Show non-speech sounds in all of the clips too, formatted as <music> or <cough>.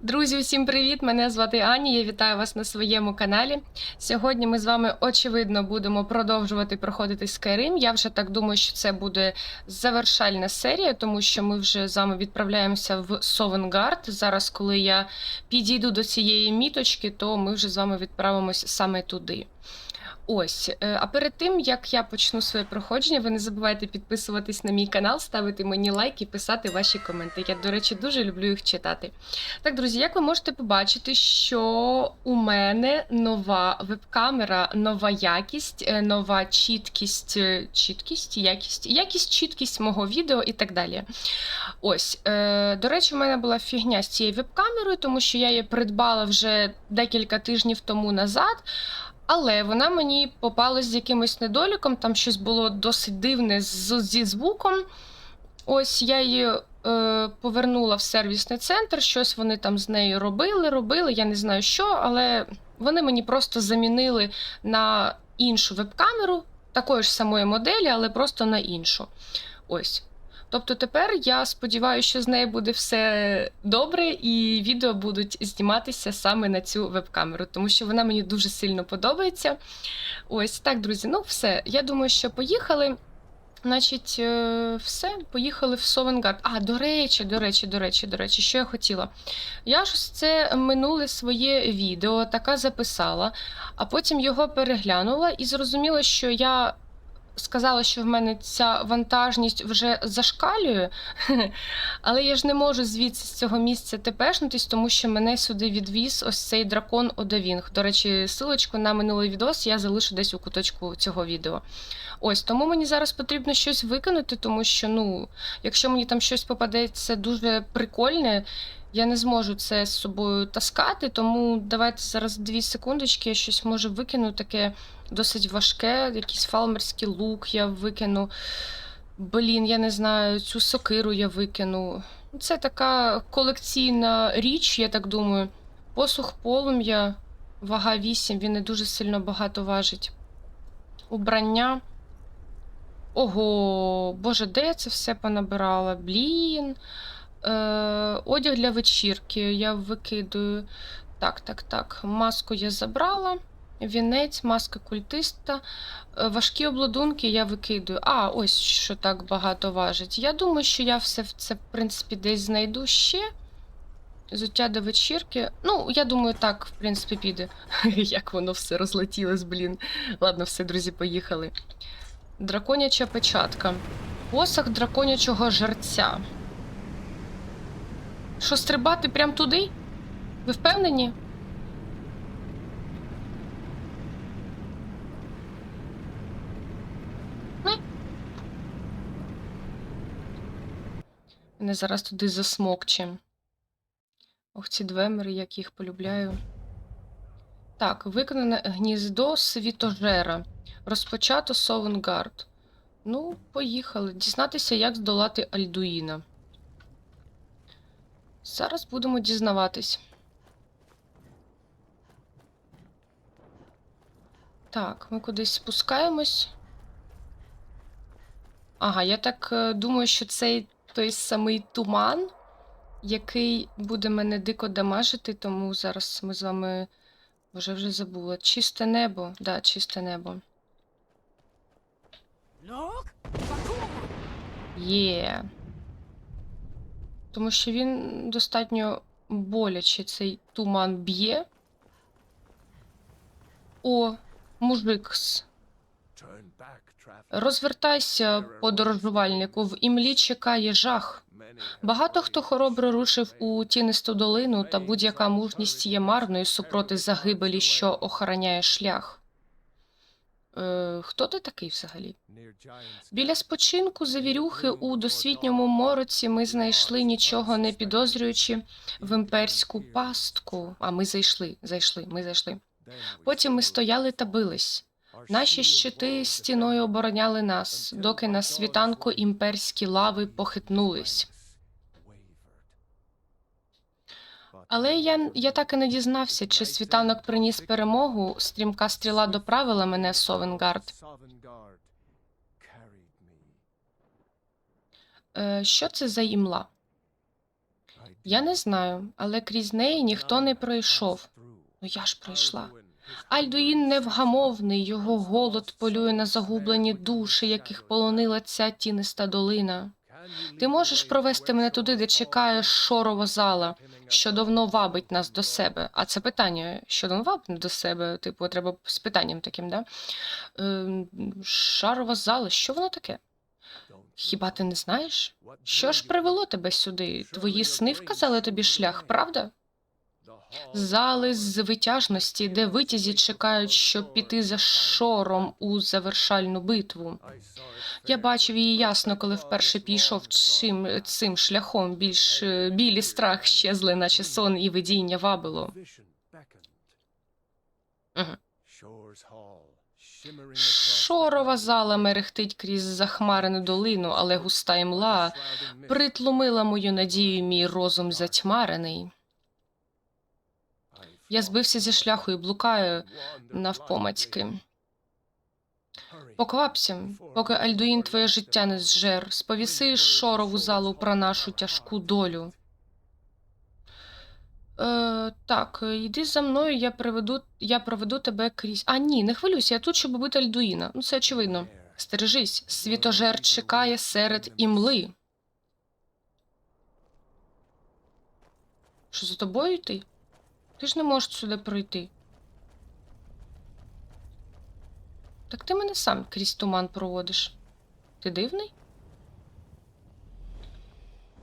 Друзі, усім привіт! Мене звати Ані. Я вітаю вас на своєму каналі. Сьогодні ми з вами очевидно будемо продовжувати проходити Skyrim. Я вже так думаю, що це буде завершальна серія, тому що ми вже з вами відправляємося в Совенгард. Зараз, коли я підійду до цієї міточки, то ми вже з вами відправимось саме туди. Ось, е, а перед тим як я почну своє проходження, ви не забувайте підписуватись на мій канал, ставити мені лайк і писати ваші коменти. Я, до речі, дуже люблю їх читати. Так, друзі, як ви можете побачити, що у мене нова веб-камера, нова якість, е, нова чіткість, е, чіткість, якість, якість, чіткість мого відео і так далі. Ось, до речі, у мене була фігня з цією веб-камерою, тому що я її придбала вже декілька тижнів тому назад. Але вона мені попалась з якимось недоліком, там щось було досить дивне з, зі звуком. Ось я її е, повернула в сервісний центр, щось вони там з нею робили, робили, я не знаю що, але вони мені просто замінили на іншу веб-камеру, такої ж самої моделі, але просто на іншу. Ось. Тобто тепер я сподіваюся, що з нею буде все добре, і відео будуть зніматися саме на цю веб-камеру, тому що вона мені дуже сильно подобається. Ось так, друзі. Ну, все. Я думаю, що поїхали. Значить, е, все, поїхали в Совенгард. А, до речі, до речі, до речі, до речі, що я хотіла. Я ж це минуле своє відео така записала, а потім його переглянула і зрозуміла, що я сказала, що в мене ця вантажність вже зашкалює, <laughs> але я ж не можу звідси з цього місця тепешнутись, тому що мене сюди відвіз ось цей дракон Одавінг. До речі, силочку на минулий відос я залишу десь у куточку цього відео. Ось тому мені зараз потрібно щось викинути, тому що, ну, якщо мені там щось попадеться дуже прикольне, я не зможу це з собою таскати, тому давайте зараз дві секундочки, я щось можу викину таке досить важке, якийсь фалмерський лук я викину. Блін, я не знаю, цю сокиру я викину. Це така колекційна річ, я так думаю. Посух полум'я, вага 8, він не дуже сильно багато важить. Убрання. Ого, боже, де я це все понабирала? Блін. Е, одяг для вечірки я викидаю. Так, так, так. Маску я забрала. Вінець, маска культиста. Е, Важкі обладунки я викидаю. А, ось що так багато важить. Я думаю, що я все це, в принципі, десь знайду ще. Зуття до вечірки. Ну, я думаю, так, в принципі, піде. <laughs> Як воно все розлетілось, блін. Ладно, все, друзі, поїхали. Драконяча печатка. Посах драконячого жерця. Що, стрибати прямо туди? Ви впевнені? Мене зараз туди засмокче. Ох, ці двемери, як їх полюбляю. Так, виконане гніздо світожера. Розпочато Совенгард. Ну, поїхали. Дізнатися, як здолати Альдуїна. Зараз будемо дізнаватись. Так, ми кудись спускаємось. Ага, я так е, думаю, що цей той самий туман, який буде мене дико дамажити, тому зараз ми з вами вже вже забула. Чисте небо, да, чисте небо. Look! Bakuma! Тому що він достатньо боляче цей туман б'є. О, мужикс. Розвертайся, подорожувальнику, в імлі чекає жах. Багато хто хоробро рушив у тінисту долину, та будь-яка мужність є марною супроти загибелі, що охороняє шлях. Е, хто ти такий взагалі? Біля спочинку завірюхи у досвітньому мороці ми знайшли нічого не підозрюючи в імперську пастку. А ми зайшли, зайшли, ми зайшли. Потім ми стояли та бились. Наші щити стіною обороняли нас, доки на світанку імперські лави похитнулись. Але я, я так і не дізнався, чи світанок приніс перемогу, стрімка стріла доправила мене Совенгард. Е, що це за імла? Я не знаю, але крізь неї ніхто не пройшов. Ну я ж пройшла. Альдуїн невгамовний, його голод полює на загублені душі, яких полонила ця тіниста долина. Ти можеш провести мене туди, де чекає шорова зала, що давно вабить нас до себе. А це питання, що давно вабить до себе, типу, треба з питанням таким, да? Ем, шарова зала, що воно таке? Хіба ти не знаєш? Що ж привело тебе сюди? Твої сни вказали тобі шлях, правда? Зали з витяжності, де витязі чекають, щоб піти за шором у завершальну битву. Я бачив її ясно, коли вперше пішов чим цим шляхом. Більш е, білі страх щезли, наче сон і видіння вабило. Мгм. Шорова зала мерехтить крізь захмарену долину, але густа імла притлумила мою надію, мій розум затьмарений. Я збився зі шляху і блукаю навпомацьки. Поквапся, поки Альдуїн твоє життя не зжер, сповіси шорову залу про нашу тяжку долю. Е, так, йди за мною, я приведу, я проведу тебе крізь. А ні, не хвилюйся, я тут, щоб убити Альдуїна. Ну, це очевидно. Стережись, світожер чекає серед імли. Що за тобою йти? Ти ж не можеш сюди пройти. Так ти мене сам крізь туман проводиш. Ти дивний?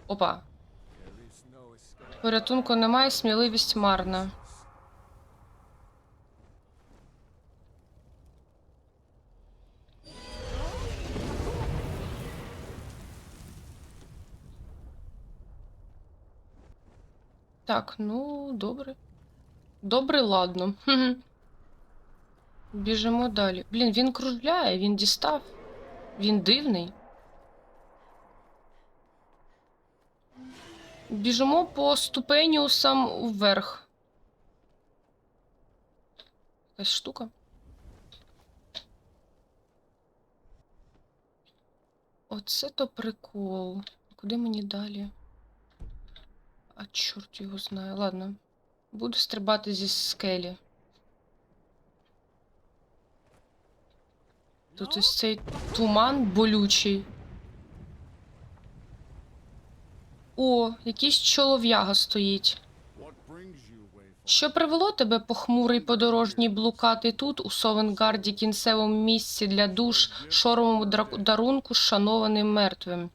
Опа. Порятунку немає, сміливість марна. Так, ну, добре. Добре, ладно. Біжимо далі. Блін, він кружляє, він дістав. Він дивний. Біжимо по ступенюсам вверх. Якась штука. Оце то прикол. Куди мені далі? А чорт його знає. Ладно. Буду стрибати зі скелі. Тут ось цей туман болючий. О, якийсь чолов'яга стоїть. Що привело тебе, похмурий подорожній, блукати тут, у Совенгарді, кінцевому місці для душ, шоровому дра- дарунку, шанованим мертвим?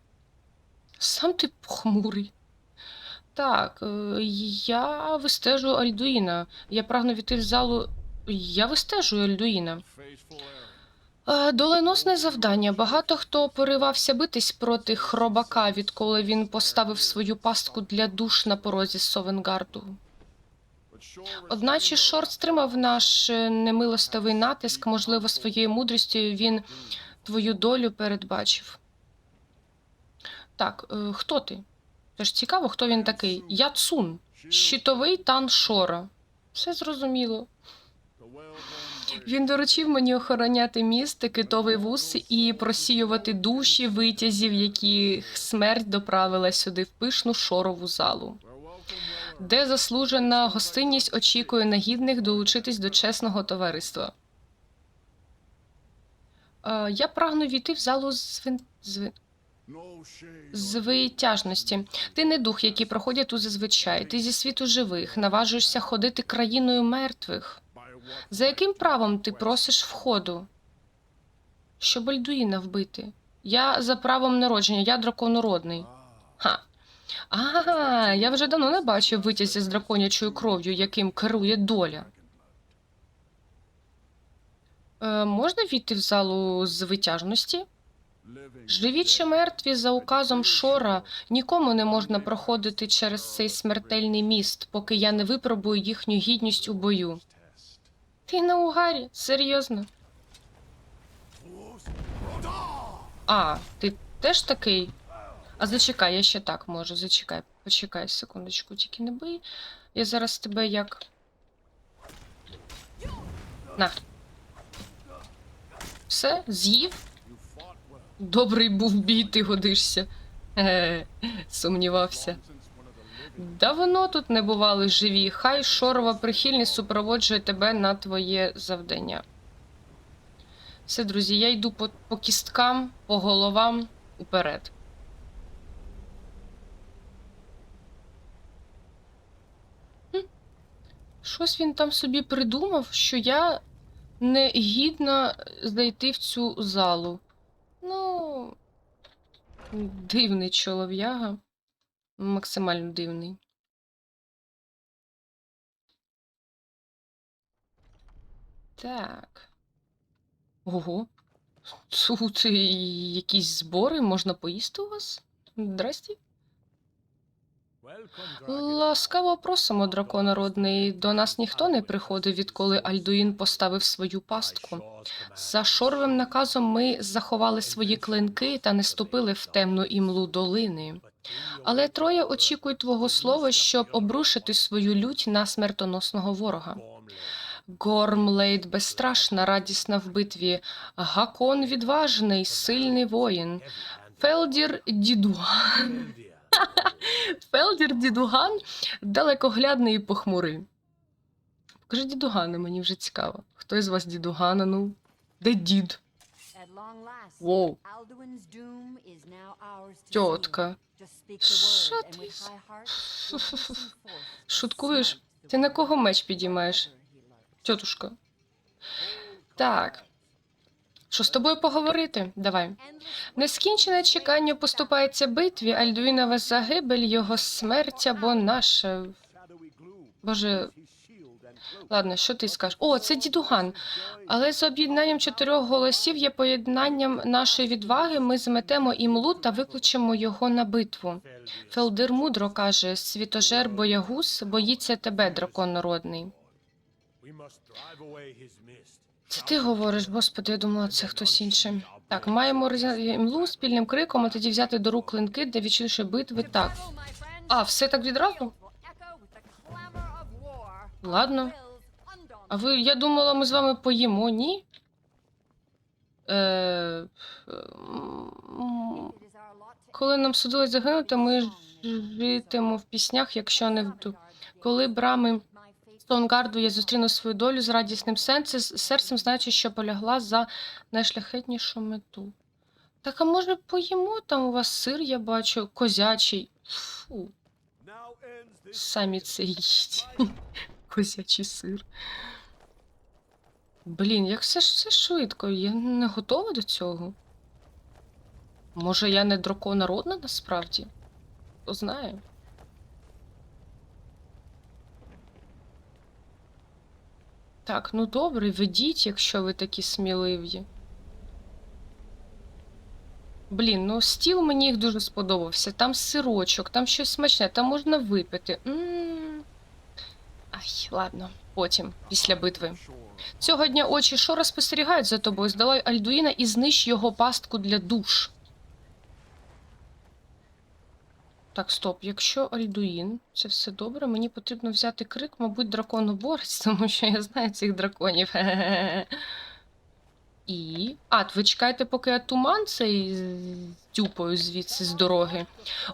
Сам ти похмурий. Так, е, я вистежу Альдуїна. Я прагну війти в залу. Я вистежую Альдуїна. Е, Доленосне завдання. Багато хто поривався битись проти хробака, відколи він поставив свою пастку для душ на порозі Совенгарду. Одначе Шорт стримав наш е, немилостивий натиск, можливо, своєю мудрістю він твою долю передбачив. Так, хто ти? Тож цікаво, хто він такий. Я Цун, щитовий тан Шора. Все зрозуміло. Він доручив мені охороняти місто, китовий вуз і просіювати душі витязів, яких смерть доправила сюди в пишну шорову залу, де заслужена гостинність очікує на гідних долучитись до чесного товариства. Е, я прагну війти в залу звин... звин... звитяжності. Ти не дух, який проходять тут зазвичай. Ти зі світу живих, наважуєшся ходити країною мертвих. За яким правом ти просиш входу? Щоб Альдуїна вбити. Я за правом народження, я драконородний. Ха. А, я вже давно не бачив витязя з драконячою кров'ю, яким керує доля. Е, можна війти в залу з витяжності? Живі чи мертві за указом Шора нікому не можна проходити через цей смертельний міст, поки я не випробую їхню гідність у бою. Ти на угарі? Серйозно? А, ти теж такий? А зачекай, я ще так можу. Зачекай, почекай секундочку, тільки не бий. Я зараз тебе як. На. Все, з'їв? Добрий був бій, ти годишся. Е, сумнівався. Давно тут не бували живі. Хай шорова прихильність супроводжує тебе на твоє завдання. Все, друзі, я йду по, по кісткам, по головам уперед. Щось він там собі придумав, що я не гідна зайти в цю залу. Ну, дивний чолов'яга. Максимально дивний. Так. Ого. Тут якісь збори, можна поїсти у вас? Здрасті. Ласкаво просимо, драконородний. До нас ніхто не приходив, відколи Альдуїн поставив свою пастку. За шоровим наказом ми заховали свої клинки та не ступили в темну імлу долини. Але троє очікують твого слова, щоб обрушити свою лють на смертоносного ворога. Гормлейд безстрашна, радісна в битві, Гакон відважний, сильний воїн, Фелдір Дідуган. <laughs> Фелдір Дідуган далекоглядний і похмурий. Покажи дідугана, мені вже цікаво. Хто із вас дідугана? Ну, де дід? Воу, тьотка. Що ти <laughs> Шуткуєш? Ти на кого меч підіймаєш? Тьотушка. Так. Що з тобою поговорити? Давай. Нескінчене чекання поступається битві, Альдуїнова загибель, його смерть або наша. Боже. Ладно, що ти скажеш? О, це дідуган. Але з об'єднанням чотирьох голосів є поєднанням нашої відваги. Ми зметемо імлу та викличемо його на битву. Фелдир мудро каже: світожер боягуз боїться тебе, дракон народний. Це ти говориш, господи, я думала, це хтось інший. Так, маємо імлу спільним криком, а тоді взяти до рук клинки для відчинішої битви. Так. А, все так відразу? Ладно. А ви, я думала, ми з вами поїмо, ні? Е, коли нам судилось загинути, ми житимо в піснях, якщо не в ду- Коли брами Стоунгарду я зустріну свою долю з радісним серцем, знаючи, що полягла за найшляхетнішу мету. Так, а може поїмо? Там у вас сир, я бачу, козячий. Фу, самі це їдь. <laughs> Козячий сир. Блін, як все все швидко, я не готова до цього. Може, я не драконародна насправді? Хто знає? Так, ну добре, ведіть, якщо ви такі сміливі. Блін, ну стіл мені їх дуже сподобався. Там сирочок, там щось смачне, там можна випити. М. Ай, ладно, потім, після битви. Цього дня очі Шора спостерігають за тобою. Здолай Альдуїна і знищ його пастку для душ. Так, стоп. Якщо Альдуїн, це все добре, мені потрібно взяти крик, мабуть, драконоборець, <laughs> тому що я знаю цих драконів. І. А, ви чекаєте, поки я туман цей тюпаю звідси з дороги.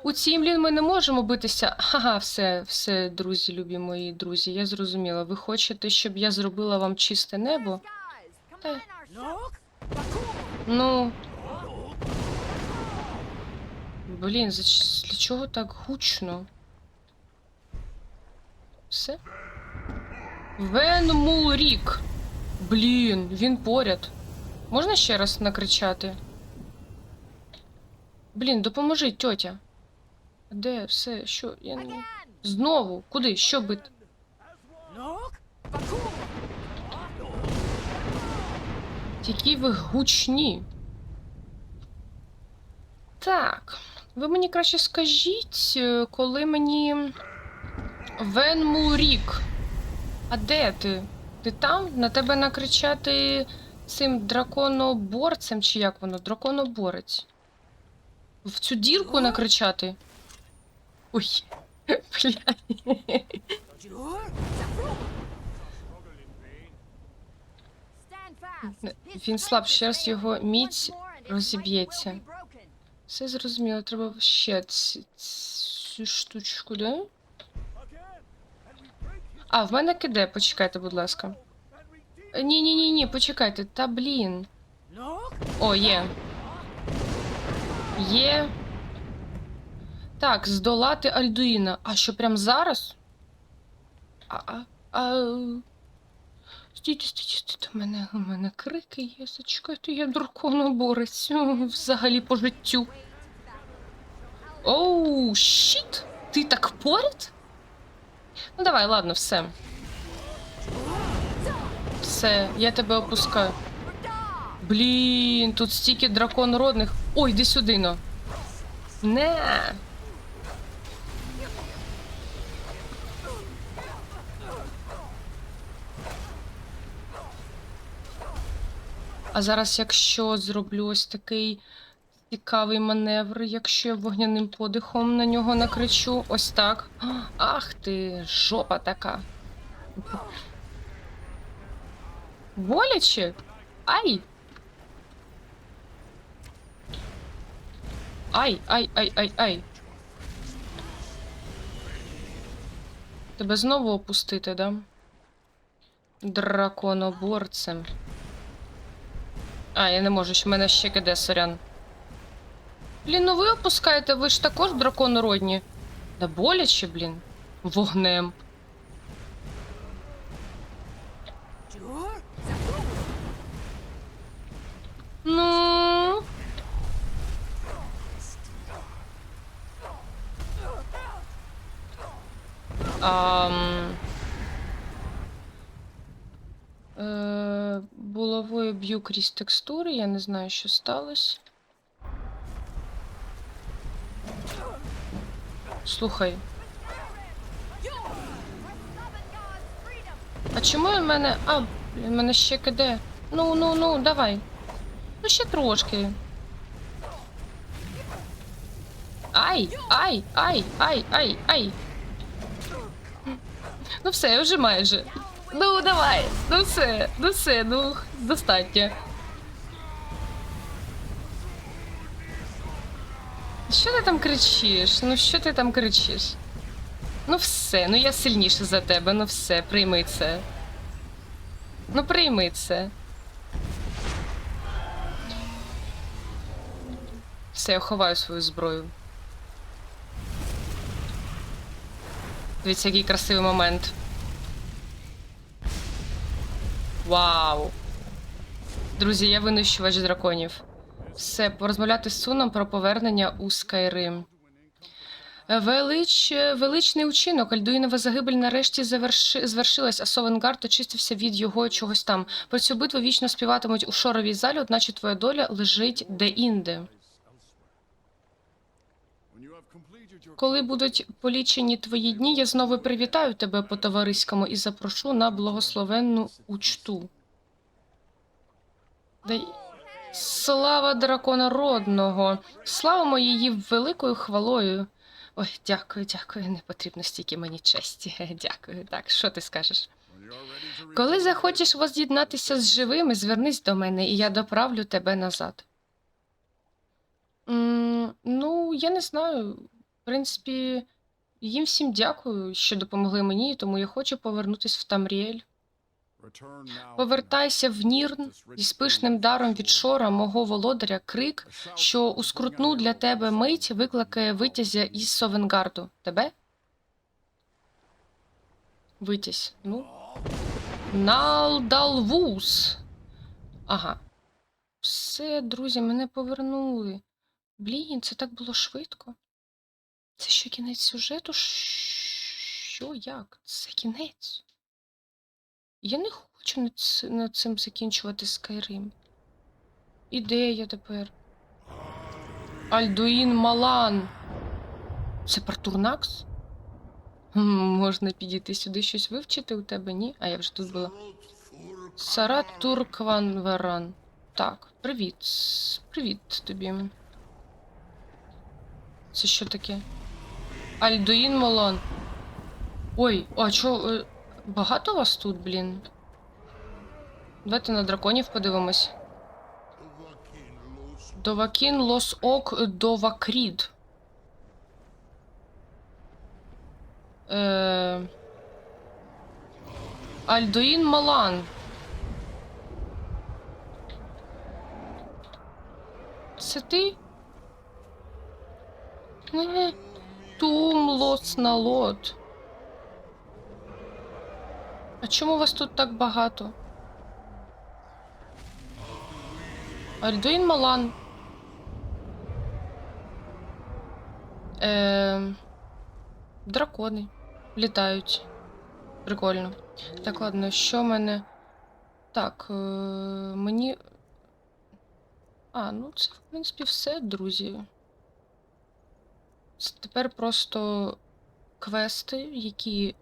У цій млін ми не можемо битися. Ага, все, все, друзі, любі мої друзі, я зрозуміла. Ви хочете, щоб я зробила вам чисте небо? Е. Look! Bakul! Ну. Блін, за для чого так гучно? Все? Венмурік. Блін, він поряд. Можна ще раз накричати? Блін, допоможи, тьотя. Де все? Що? Я не... Знову? Куди? Що? Look! Які ви гучні. Так, ви мені краще скажіть, е, коли мені Венмурік. А де ти? Ти там? На тебе накричати цим драконоборцем, чи як воно? Драконоборець. В цю дірку накричати? Ой. <laughs> Він слаб, ще раз його міць розіб'ється. Все зрозуміло, треба ще ці- цю штучку, да? А, в мене киде, почекайте, будь ласка. Ні, ні, ні, ні, почекайте. Та блін. О, є. Є. Так, здолати Альдуїна. А що, прям зараз? А, а, а... У мене, у мене крики є, зачекайте, я драконоборець. Взагалі по життю. Оу, щіт! Ти так поряд? Ну давай, ладно, все. Все, я тебе опускаю. Блін, тут стільки драконродних. Ой, йди сюди, но. Не. А зараз, якщо зроблю ось такий цікавий маневр, якщо я вогняним подихом на нього накричу, ось так. Ах ти, жопа така. Боляче? Ай! Ай, ай, ай, ай, ай. Тебе знову опустити, да? Драконоборцем. А, я не можу, що в мене ще киде сорян. Блін, ну ви опускаєте, ви ж також драконородні. Да боляче, блін. Вогнем. Ну. Ам... Е, булавою б'ю крізь текстури, я не знаю, що сталося. Слухай. А чому в мене. А, в мене ще киде. Ну, ну, ну, давай. Ну, ще трошки. Ай, ай, ай, ай, ай, ай. Ну все, я вже майже. Ну, давай. Ну все, ну все, ну, достатньо. Що ти там кричиш? Ну що ти там кричиш? Ну все, ну я сильніше за тебе, ну все, прийми це. Ну прийми це. Все, я ховаю свою зброю. Дивіться, який красивий момент. Вау. Друзі, я винищувач драконів. Все, порозмовляти з Суном про повернення у Скайрим. Велич... Величний учинок. Альдуїнова загибель нарешті заверши... звершилась, а Совенгард очистився від його чогось там. Про цю битву вічно співатимуть у шоровій залі, одначе твоя доля лежить де-інде. Коли будуть полічені твої дні, я знову привітаю тебе по товариському і запрошу на благословенну учту. Дай... Слава дракона родного! Славимо її великою хвалою. Ой, дякую, дякую. Не потрібно стільки мені честі. <laughs> Дякую. Так, що ти скажеш? Коли захочеш воз'єднатися з живими, звернись до мене, і я доправлю тебе назад. М, ну, я не знаю. В принципі, їм всім дякую, що допомогли мені, тому я хочу повернутись в Тамріель. Повертайся в Нірн зі пишним даром від шора мого володаря крик, що у скрутну для тебе мить викликає витязя із Совенгарду. Тебе? Витязь. Ну. Налдалвус. Ага. Все, друзі, мене повернули. Блін, це так було швидко. Це що кінець сюжету? Що як? Це кінець. Я не хочу над, цим закінчувати Скайрим. Ідея тепер. Альдуїн Малан. Це Партурнакс? Можна підійти сюди щось вивчити у тебе, ні? А я вже тут була. Сарат Туркванверан. Так, привіт. Привіт тобі. Це що таке? Альдуїн Малан. Ой, а чо, е, багато вас тут, блін? Давайте на драконів подивимось. Довакін Лос Ок Довакрід. Е... Альдоїн Малан. Це ти? Тум лос на лот. А чому вас тут так багато? Альдуїн Малан. Е, дракони літають. Прикольно. Так, ладно, що в мене. Так, е, мені. А, ну це, в принципі, все, друзі. С- Тепер просто квести, які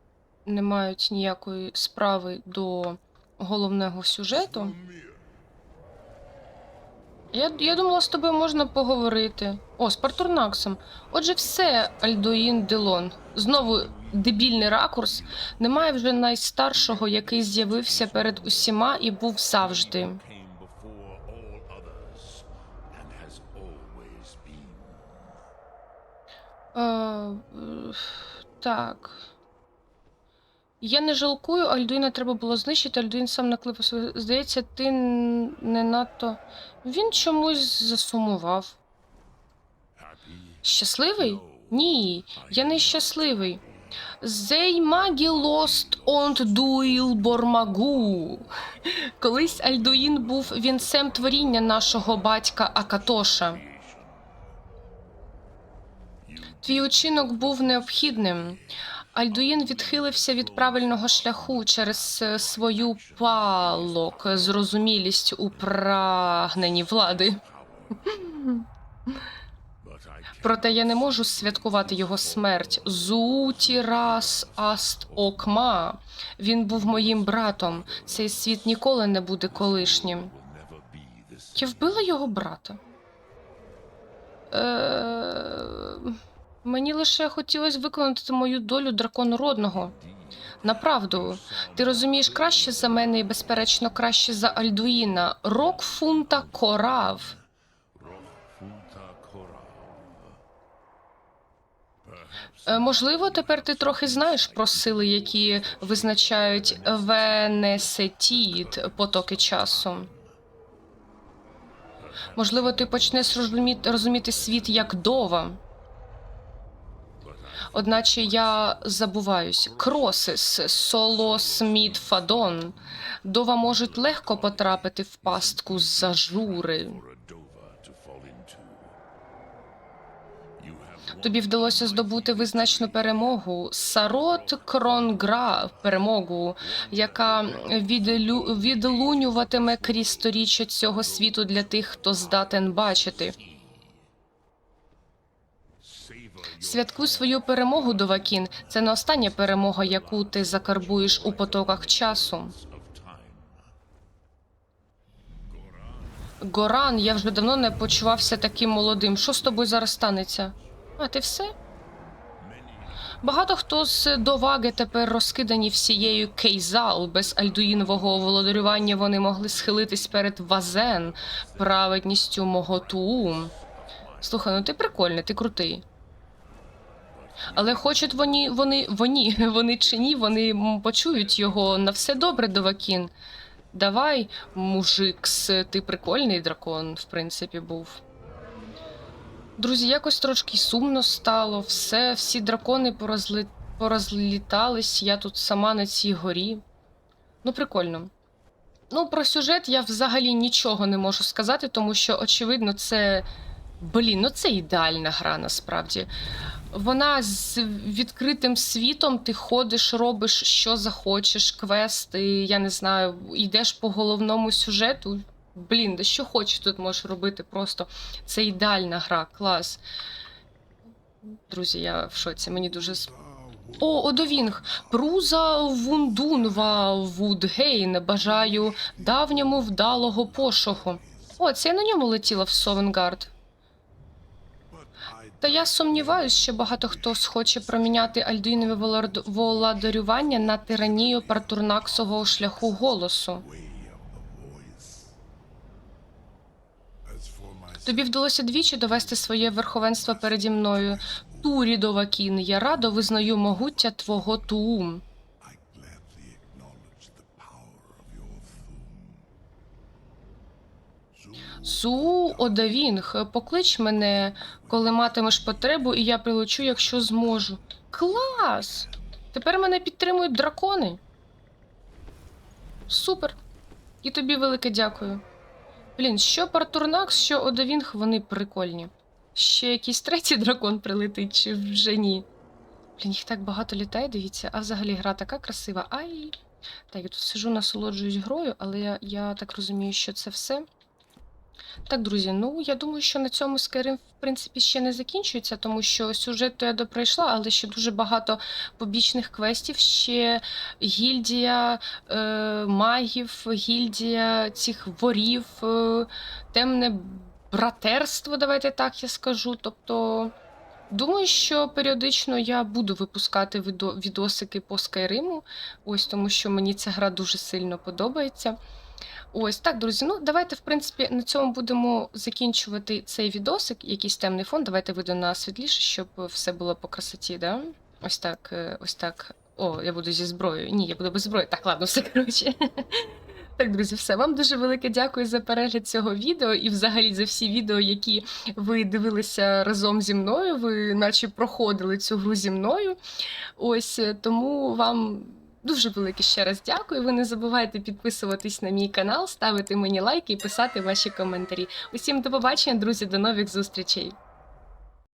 не мають ніякої справи до головного сюжету. Я, я думала, з тобою можна поговорити. О, з Партурнаксом. Отже, все, Альдоїн Делон. Знову дебільний ракурс. Немає вже найстаршого, який з'явився перед усіма і був завжди. Е, так. Я не жалкую, Альдуїна треба було знищити. Альдуїн сам накликав своє. Здається, ти не надто. Він чомусь засумував. Щасливий? Ні, я не щасливий. Зей магі лост онт дуїл бормагу. Колись Альдуїн був вінцем творіння нашого батька Акатоша. Твій учинок був необхідним. Альдуїн відхилився від правильного шляху через е, свою палок, зрозумілість у прагненні влади. Проте я не можу святкувати його смерть. Зутірас аст окма. Він був моїм братом. Цей світ ніколи не буде колишнім. Я вбила його брата. Е... Мені лише хотілося виконати мою долю драконородного. Направду, ти розумієш краще за мене і, безперечно, краще за Альдуїна. Рок фунта корав. Е, Можливо, тепер ти трохи знаєш про сили, які визначають Венесетіт потоки часу. Можливо, ти почнеш розуміти світ як дова. Одначе я забуваюсь. Кросис, Солос, Мід, Фадон. Дова можуть легко потрапити в пастку з жури. Тобі вдалося здобути визначну перемогу. Сарот Кронгра перемогу, яка відлю... відлунюватиме крізь сторіччя цього світу для тих, хто здатен бачити. Святкуй свою перемогу, Довакін. Це не остання перемога, яку ти закарбуєш у потоках часу. Горан, я вже давно не почувався таким молодим. Що з тобою зараз станеться? А ти все? Багато хто з доваги тепер розкидані всією кейзал. Без альдуїнового володарювання вони могли схилитись перед вазен, праведністю мого туум. Слухай, ну ти прикольний, ти крутий. Але хочуть вони, вони, вони, <laughs> вони чи ні, вони почують його на все добре, Довакін. Давай, мужикс, ти прикольний дракон, в принципі, був. Друзі, якось трошки сумно стало. Все, всі дракони порозли... порозлітались, я тут сама на цій горі. Ну, прикольно. Ну, про сюжет я взагалі нічого не можу сказати, тому що, очевидно, це. Блін, ну це ідеальна гра насправді. Вона з відкритим світом, ти ходиш, робиш, що захочеш, квести, я не знаю, йдеш по головному сюжету. Блін, да що хочеш тут можеш робити просто. Це ідеальна гра, клас. Друзі, я в шоці, мені дуже. О, Одовінг! Пруза Вундунва Вудгейн. Бажаю давньому вдалого пошуку. О, це я на ньому летіла в Совенгард. Та я сумніваюсь, що багато хто схоче проміняти Альдуїнове володарювання на тиранію партурнаксового шляху голосу. Тобі вдалося двічі довести своє верховенство переді мною. Турідова кін, я радо визнаю могуття твого туум. Су Одавінг, поклич мене, коли матимеш потребу, і я прилечу, якщо зможу. Клас! Тепер мене підтримують дракони. Супер. І тобі велике дякую. Блін, що Партурнакс, що Одавінг, вони прикольні. Ще якийсь третій дракон прилетить, чи вже ні. Блін, їх так багато літає, дивіться, а взагалі гра така красива. Ай. Так, я тут сижу, насолоджуюсь грою, але я, я так розумію, що це все. Так, друзі, ну я думаю, що на цьому Skyrim, в принципі, ще не закінчується, тому що сюжет то я допройшла, але ще дуже багато побічних квестів. Ще гільдія е, магів, гільдія цих ворів, е, темне братерство, давайте так я скажу. Тобто. Думаю, що періодично я буду випускати відо- відосики по Скайриму, ось тому що мені ця гра дуже сильно подобається. Ось так, друзі. Ну, давайте, в принципі, на цьому будемо закінчувати цей відосик. Якийсь темний фон. Давайте вийду на світліше, щоб все було по красоті, да? Ось так, е, ось так. О, я буду зі зброєю. Ні, я буду без зброї. Так, ладно, все коротше. <laughs> Так, друзі, все. Вам дуже велике дякую за перегляд цього відео і взагалі за всі відео, які ви дивилися разом зі мною. Ви наче проходили цю гру зі мною. Ось е, тому вам дуже велике ще раз дякую. Ви не забувайте підписуватись на мій канал, ставити мені лайки і писати ваші коментарі. Усім до побачення, друзі, до нових зустрічей.